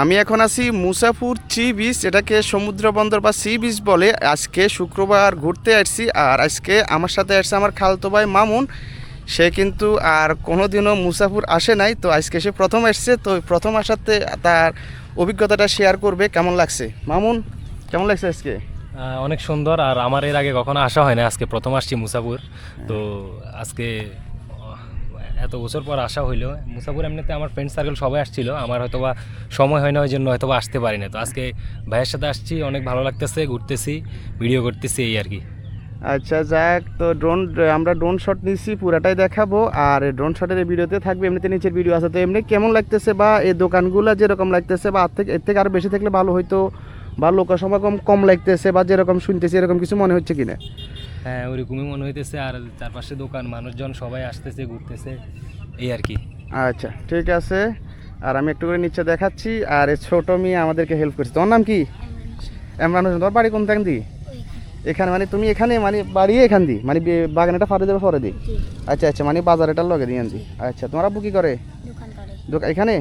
আমি এখন আছি মুসাফুর চি বিচ, এটাকে সমুদ্র বন্দর বা সি বিচ বলে। আজকে শুক্রবার ঘুরতে আসছি আর আজকে আমার সাথে আসছে আমার খালতো ভাই মামুন। সে কিন্তু আর কোনোদিনও মুসাফুর আসে নাই, তো আজকে সে প্রথম আসছে তো প্রথম আসাতে তার অভিজ্ঞতাটা শেয়ার করবে, কেমন লাগছে? মামুন, কেমন লাগছে আজকে? অনেক সুন্দর, আর আমার এর আগে কখনো আসা হয় না আজকে প্রথম আসছি মুসাফুর। তো আজকে এত বছর পর আসা হইল। মুসাপুর এমনিতে আমার ফ্রেন্ড সার্কেল সবাই আসছিল। আমার হয়তো বা সময় হয় না, ওই জন্য হয়তো বা আসতে পারি না তো আজকে ভাইয়ের সাথে আসছি, অনেক ভালো লাগতেছে, ঘুরতেছি ভিডিও করতেছি, এই আর কি। আচ্ছা যাক, তো ড্রোন আমরা ড্রোন শট নিচ্ছি পুরাটাই দেখাবো। আর ড্রোন শটের এই ভিডিওতে থাকবে, এমনিতে নিচের ভিডিও আছে। তো এমনি কেমন লাগতেছে বা এই দোকানগুলো যেরকম লাগতেছে বা থেকে এর থেকে আরও বেশি থাকলে ভালো হয়তো বা লোক সমাগম কম লাগতেছে বা যেরকম শুনতেছি, এরকম কিছু মনে হচ্ছে কিনা? হ্যাঁ ওরকমই মনে হইতেছে। আর চারপাশে দোকান মানুষজন সবাই আসতেছে ঘুরতেছে। এই আর কি। আচ্ছা ঠিক আছে। আর আমি একটু করে নিচে দেখাচ্ছি। আর এই ছোট মেয়ে আমাদেরকে হেল্প করছে। তোমার নাম কি? এমরান হোসেন তোমার বাড়ি কোন থাক দি এখানে মানে তুমি এখানে মানে বাড়ি এখান দি মানে বাগানেটা ফারে দেবে ফরে দি আচ্ছা আচ্ছা মানে বাজারেটার লগে দিয়ে আনছি। আচ্ছা তোমার আব্বু কি করে? দোকান করে। এখানে?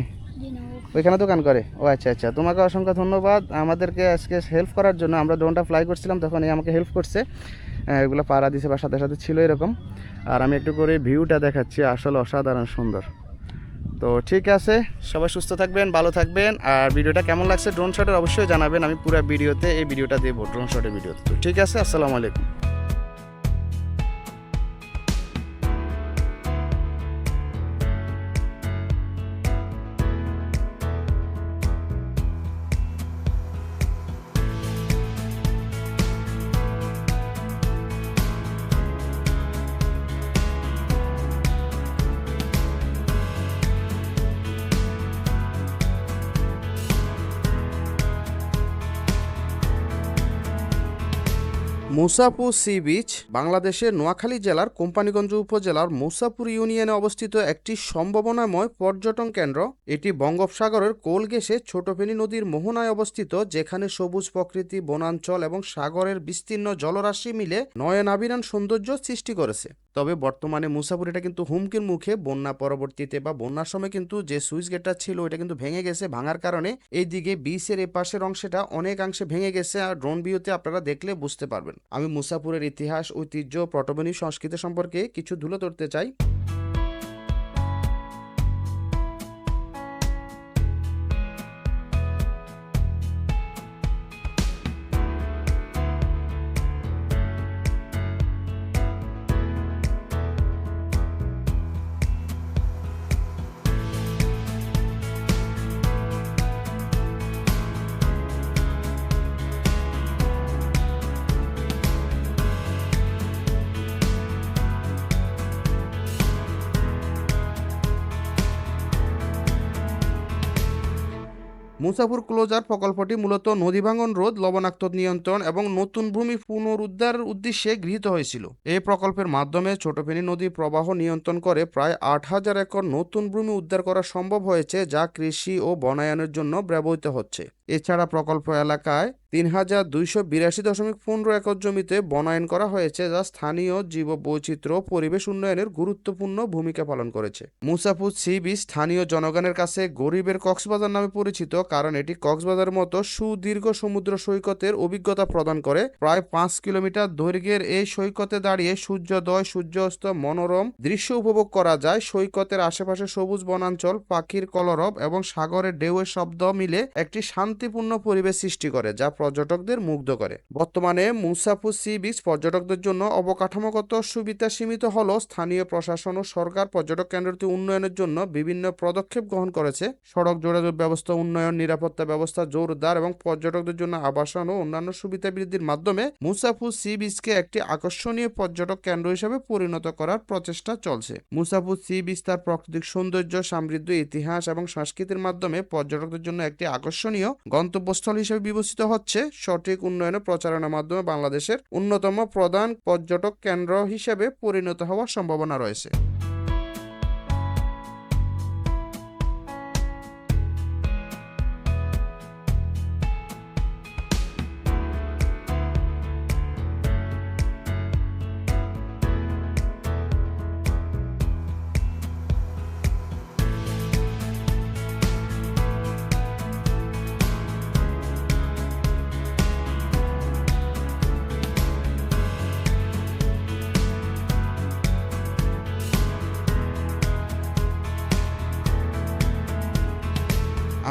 ওইখানে দোকান করে। ও আচ্ছা আচ্ছা তোমাকে অসংখ্য ধন্যবাদ। আমাদেরকে আজকে হেল্প করার জন্য। আমরা ড্রোনটা ফ্লাই করছিলাম তখন এই আমাকে হেল্প করছে। এগুলো পাড়া দিছে বা সাথে সাথে ছিল এরকম। আর আমি একটু করে ভিউটা দেখাচ্ছি, আসলে অসাধারণ সুন্দর। তো ঠিক আছে, সবাই সুস্থ থাকবেন, ভালো থাকবেন। আর ভিডিওটা কেমন লাগছে ড্রোন শটের অবশ্যই জানাবেন, আমি পুরো ভিডিওতে এই ভিডিওটা দেবো ড্রোন শটের ভিডিওতে। তো ঠিক আছে, আসসালামু আলাইকুম। মুসাপুর সি বিচ, বাংলাদেশের নোয়াখালী জেলার কোম্পানীগঞ্জ উপজেলার মুসাপুর ইউনিয়নে অবস্থিত একটি সম্ভাবনাময় পর্যটন কেন্দ্র। এটি বঙ্গোপসাগরের কোল ঘেঁষে ছোটফেনী নদীর মোহনায় অবস্থিত, যেখানে সবুজ প্রকৃতি, বনাঞ্চল এবং সাগরের বিস্তীর্ণ জলরাশি মিলে নয়নাবিরান সৌন্দর্য সৃষ্টি করেছে। তবে বর্তমানে মুসাপুর এটা কিন্তু হুমকির মুখে, বন্যা পরবর্তীতে বা বন্যার সময় কিন্তু যে সুইচ গেটটা ছিল ওটা কিন্তু ভেঙে গেছে ভাঙার কারণে। এই দিকে বিচের এপাশের পাশের অংশটা অনেকাংশে ভেঙে গেছে, আর ড্রোন ভিউতে আপনারা দেখলে বুঝতে পারবেন। আমি মুসাপুরের ইতিহাস ঐতিহ্য পটভূমি সংস্কৃতি সম্পর্কে কিছু ধুলো ধরতে চাই। মুসাফুর ক্লোজার প্রকল্পটি মূলত নদী ভাঙন রোধ, লবণাক্ত নিয়ন্ত্রণ এবং নতুন ভূমি পুনরুদ্ধারের উদ্দেশ্যে গৃহীত হয়েছিল। এই প্রকল্পের মাধ্যমে ছোটফেনী নদী প্রবাহ নিয়ন্ত্রণ করে প্রায় আট হাজার একর নতুন ভূমি উদ্ধার করা সম্ভব হয়েছে, যা কৃষি ও বনায়নের জন্য ব্যবহৃত হচ্ছে। এছাড়া প্রকল্প এলাকায় তিন হাজার দুইশো বিরাশি দশমিক পনেরো একর জমিতে বনায়ন করা হয়েছে, যা স্থানীয় জীব বৈচিত্র্য পরিবেশ উন্নয়নের গুরুত্বপূর্ণ ভূমিকা পালন করেছে। মুসাফুর সি বিচ স্থানীয় জনগণের কাছে গরিবের কক্সবাজার নামে পরিচিত, কারণ এটি কক্সবাজারের মতো সুদীর্ঘ সমুদ্র সৈকতের অভিজ্ঞতা প্রদান করে। প্রায় পাঁচ কিলোমিটার দৈর্ঘ্যের এই সৈকতে দাঁড়িয়ে সূর্যোদয়, সূর্যাস্ত, মনোরম দৃশ্য উপভোগ করা যায়। সৈকতের আশেপাশে সবুজ বনাঞ্চল, পাখির কলরব এবং সাগরের ঢেউয়ের শব্দ মিলে একটি শান্তিপূর্ণ পরিবেশ সৃষ্টি করে, যা পর্যটকদের মুগ্ধ করে। বর্তমানে মুসাফুর সি বিচ পর্যটকদের জন্য অবকাঠামোগত সুবিধা সীমিত হলেও স্থানীয় প্রশাসন ও সরকার পর্যটক কেন্দ্রটি উন্নয়নের জন্য বিভিন্ন পদক্ষেপ গ্রহণ করেছে। সড়ক যোগাযোগ ব্যবস্থা, উন্নয়ন, নিরাপত্তা ব্যবস্থা জোরদার এবং পর্যটকদের জন্য আবাসন ও অন্যান্য সুবিধা বৃদ্ধির মাধ্যমে মুসাফুর সি বিচকে একটি আকর্ষণীয় পর্যটক কেন্দ্র হিসেবে পরিণত করার প্রচেষ্টা চলছে। মুসাফুর সি বিচ তার প্রাকৃতিক সৌন্দর্য, সমৃদ্ধ ইতিহাস এবং সংস্কৃতির মাধ্যমে পর্যটকদের জন্য একটি আকর্ষণীয় গন্তব্যস্থল হিসেবে বিবেচিত হচ্ছে সঠিক উন্নয়ন প্রচারণার মাধ্যমে বাংলাদেশের অন্যতম প্রধান পর্যটক কেন্দ্র হিসেবে পরিণত হওয়ার সম্ভাবনা রয়েছে।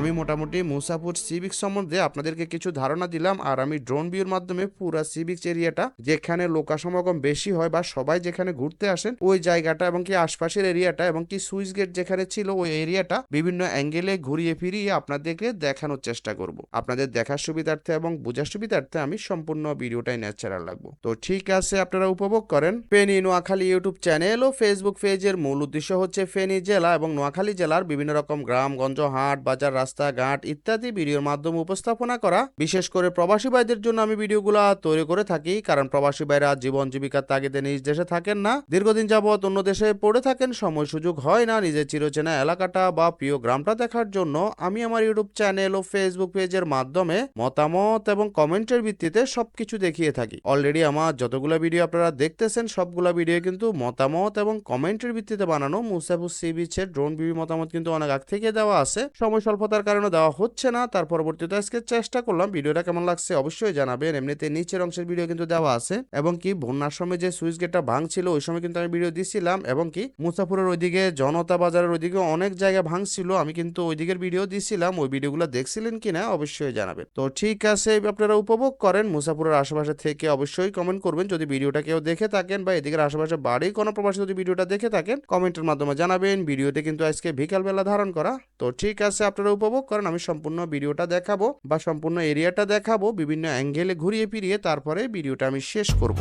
আমি মোটামুটি মুসাফুর সিভিক সম্বন্ধে আপনাদেরকে কিছু ধারণা দিলাম, আর আমি ড্রোন ভিউর মাধ্যমে পুরা সিভিক্স এরিয়াটা, যেখানে লোকা সমাগম বেশি হয় বা সবাই যেখানে ঘুরতে আসেন, ওই জায়গাটা এবং কি আশপাশের এরিয়াটা এবং কি সুইচ গেট যেখানে ছিল ওই এরিয়াটা বিভিন্ন অ্যাঙ্গেলে ঘুরিয়ে ফিরিয়ে আপনাদেরকে দেখানোর চেষ্টা করব। আপনাদের দেখার সুবিধার্থে এবং বোঝার সুবিধার্থে আমি সম্পূর্ণ ভিডিওটাই ন্যাচারাল রাখব। তো ঠিক আছে, আপনারা উপভোগ করেন। ফেনী নোয়াখালী ইউটিউব চ্যানেল ও ফেসবুক পেজের মূল উদ্দেশ্য হচ্ছে ফেনী জেলা এবং নোয়াখালী জেলার বিভিন্ন রকম গ্রামগঞ্জ হাট, বাজার রাস্তাঘাট ইত্যাদি ভিডিওর মাধ্যমে উপস্থাপনা করা। বিশেষ করে প্রবাসী ভাইদের জন্য আমি ভিডিওগুলো তৈরি করে থাকি, কারণ প্রবাসী ভাইরা জীবন জীবিকার তাগিদে নিজ দেশে থাকেন না। দীর্ঘদিন যাবৎ অন্য দেশে পড়ে থাকেন, সময় সুযোগ হয় না নিজের চিরচেনা এলাকাটা বা প্রিয় গ্রামটা দেখার জন্য। আমি আমার ইউটিউব চ্যানেল ও ফেসবুক পেজের মাধ্যমে মতামত এবং কমেন্টের ভিত্তিতে সবকিছু দেখিয়ে থাকি। অলরেডি আমার যতগুলো ভিডিও আপনারা দেখতেছেন, সবগুলো ভিডিও কিন্তু মতামত এবং কমেন্টের ভিত্তিতে বানানো। মুসাফুর সি বিচের ড্রোন ভিউ মতামত কিন্তু অনেক আগ থেকে দেওয়া আছে। সময় স্বল্পতার কারণে দেওয়া হচ্ছে না। তার পরবর্তীতে আজকে চেষ্টা করলাম। ভিডিওটা কেমন লাগছে অবশ্যই জানাবেন। এমনিতে নিচের অংশের ভিডিও কিন্তু দেওয়া আছে। এবং কি বন্যার সময় যে সুইচ গেটটা ভাঙছিল, ওই সময় কিন্তু আমি ভিডিও দিছিলাম। এবং কি মুসাফুরের ওইদিকে, জনতা বাজারের ওইদিকে অনেক জায়গা ভাঙছিল। আমি কিন্তু ওই দিকের ভিডিও দিছিলাম। ওই ভিডিওগুলো দেখছিলেন কিনা অবশ্যই জানাবেন। তো ঠিক আছে আপনারা উপভোগ করেন। মুসাফুরের আশেপাশে থেকে অবশ্যই কমেন্ট করবেন। যদি ভিডিওটা কেউ দেখে থাকেন বা এদিকের আশেপাশে বাড়ি কোনো প্রবাসী যদি ভিডিওটা দেখে থাকেন কমেন্টের মাধ্যমে জানাবেন। ভিডিওতে কিন্তু আজকে বিকালবেলা ধারণ করা। তো ঠিক আছে, আপনারা উপভোগ করেন আমি সম্পূর্ণ ভিডিওটা দেখাবো বা সম্পূর্ণ এরিয়াটা দেখাবো, বিভিন্ন অ্যাঙ্গেলে ঘুরিয়ে ফিরিয়ে তারপরে ভিডিওটা আমি শেষ করব।